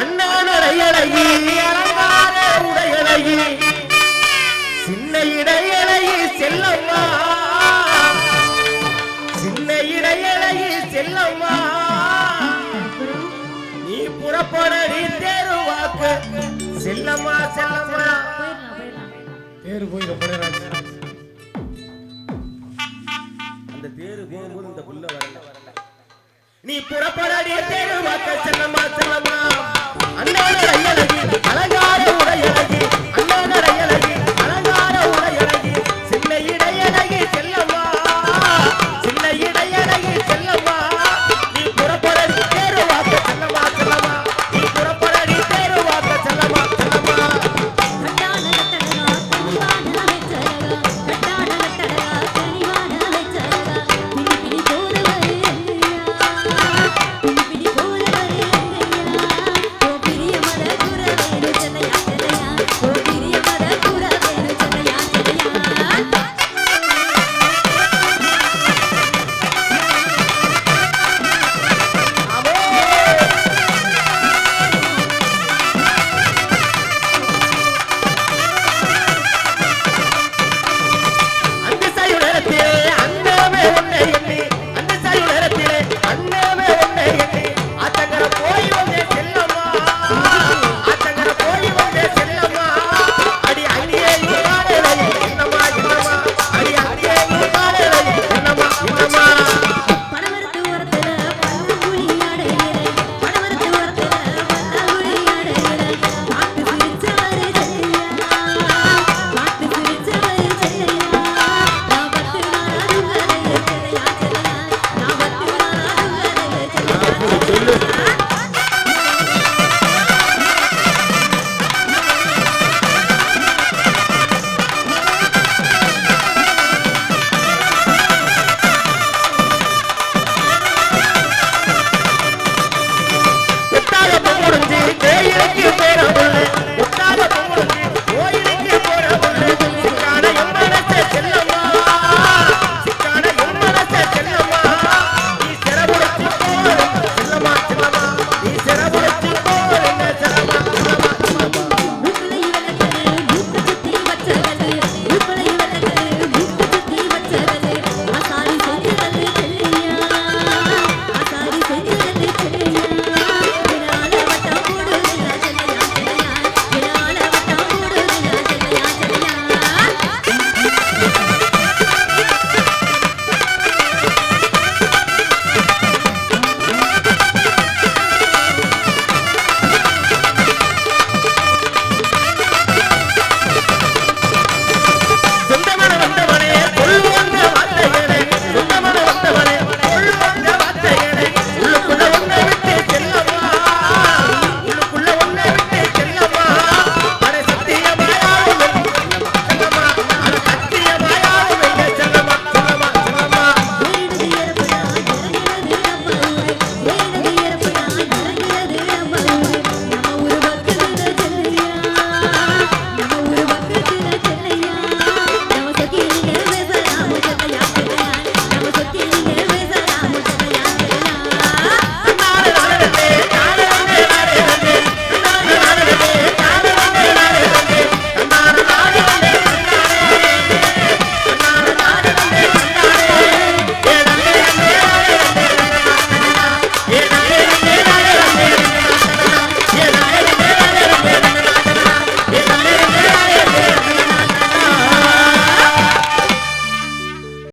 அண்ணானடையழகி அலங்கார உடையழகி சின்ன இடையழகி செல்லம்மா. சின்ன இடையழகி செல்லம்மா. நீ புறப்பட நீ தேருவாக்கு செல்லம்மா செல்லம்மா. தேரு போய் ரொம்ப அந்த தேரு போகும்போது இந்த புள்ள வரல. நீ புறப்பட நீ தேருவாக்க செல்லம்மா.